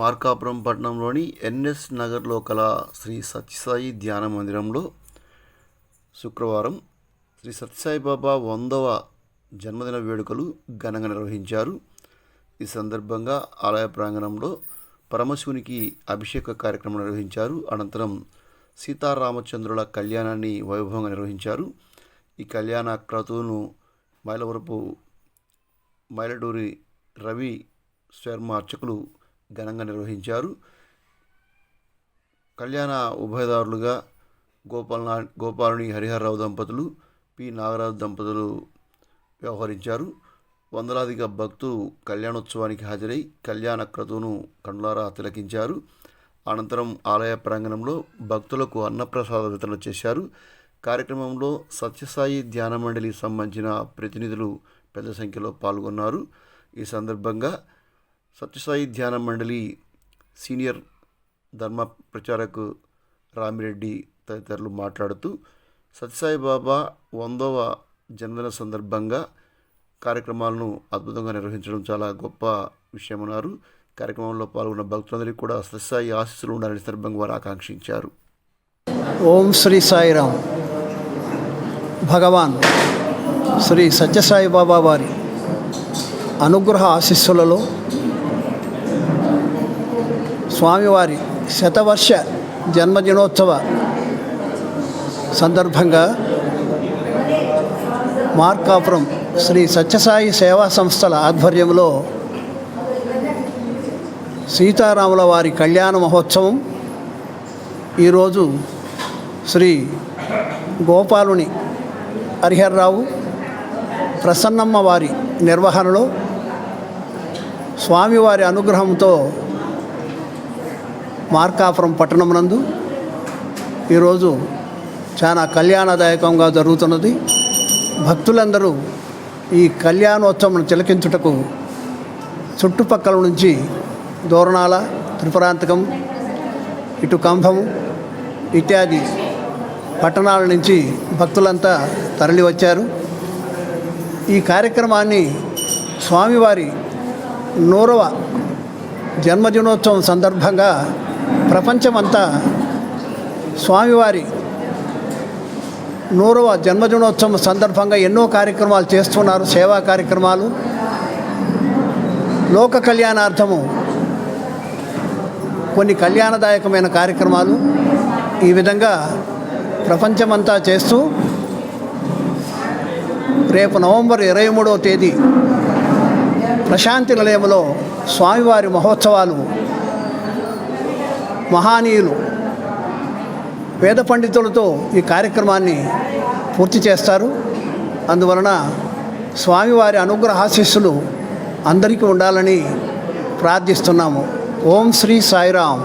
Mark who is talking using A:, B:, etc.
A: మార్కాపురం పట్టణంలోని ఎన్ఎస్ నగర్లో కల శ్రీ సత్యసాయి ధ్యాన మందిరంలో శుక్రవారం శ్రీ సత్యసాయి బాబా వందవ జన్మదిన వేడుకలు ఘనంగా నిర్వహించారు. ఈ సందర్భంగా ఆలయ ప్రాంగణంలో పరమశివునికి అభిషేక కార్యక్రమం నిర్వహించారు. అనంతరం సీతారామచంద్రుల కళ్యాణాన్ని వైభవంగా నిర్వహించారు. ఈ కళ్యాణ క్రతువును మైలవరపు మైలడూరి రవి శర్మ అర్చకులు ఘనంగా నిర్వహించారు. కళ్యాణ ఉభయదారులుగా గోపాల గోపాలుని హరిహరరావు దంపతులు పి. నాగరాజు దంపతులు వ్యవహరించారు. వందలాదిగా భక్తులు కళ్యాణోత్సవానికి హాజరై కళ్యాణ క్రతువును కండ్లారా తిలకించారు. అనంతరం ఆలయ ప్రాంగణంలో భక్తులకు అన్నప్రసాద వితరణ చేశారు. కార్యక్రమంలో సత్యసాయి ధ్యాన మండలికి సంబంధించిన ప్రతినిధులు పెద్ద సంఖ్యలో పాల్గొన్నారు. ఈ సందర్భంగా సత్యసాయి ధ్యాన మండలి సీనియర్ ధర్మ ప్రచారకు రామిరెడ్డి తదితరులు మాట్లాడుతూ సత్యసాయి బాబా వందవ జన్మదిన సందర్భంగా కార్యక్రమాలను అద్భుతంగా నిర్వహించడం చాలా గొప్ప విషయమన్నారు. కార్యక్రమంలో పాల్గొన్న భక్తులందరికీ కూడా సత్యసాయి ఆశీస్సులు ఉండాలని సందర్భంగా వారు ఆకాంక్షించారు.
B: ఓం శ్రీ సాయిరామ్. భగవాన్ శ్రీ సత్యసాయి బాబా వారి అనుగ్రహ ఆశీస్సులలో స్వామివారి శతవర్ష జన్మదినోత్సవ సందర్భంగా మార్కాపురం శ్రీ సత్యసాయి సేవా సంస్థల ఆధ్వర్యంలో సీతారాముల వారి కళ్యాణ మహోత్సవం ఈరోజు శ్రీ గోపాలుని హరిహర్రావు ప్రసన్నమ్మ వారి నిర్వహణలో స్వామివారి అనుగ్రహంతో మార్కాపురం పట్టణమునందు ఈరోజు చాలా కళ్యాణదాయకంగా జరుగుతున్నది. భక్తులందరూ ఈ కళ్యాణోత్సవం చిలకించుటకు చుట్టుపక్కల నుంచి దూరణాల త్రిపురాంతకం ఇటు కంభం ఇత్యాది పట్టణాల నుంచి భక్తులంతా తరలి వచ్చారు ఈ కార్యక్రమాన్ని స్వామివారి నూరవ జన్మదినోత్సవం సందర్భంగా ప్రపంచమంతా స్వామివారి నూరవ జన్మదినోత్సవం సందర్భంగా ఎన్నో కార్యక్రమాలు చేస్తున్నారు సేవా కార్యక్రమాలు. లోక కళ్యాణార్థము కొన్ని కళ్యాణదాయకమైన కార్యక్రమాలు ఈ విధంగా ప్రపంచమంతా చేస్తూ రేపు నవంబర్ ఇరవై మూడవ తేదీ ప్రశాంతి నిలయంలో స్వామివారి మహోత్సవాలు మహానీయులు వేద పండితులతో ఈ కార్యక్రమాన్ని పూర్తి చేస్తారు. అందువలన స్వామివారి అనుగ్రహాశీస్సులు అందరికీ ఉండాలని ప్రార్థిస్తున్నాము. ఓం శ్రీ సాయిరామ్.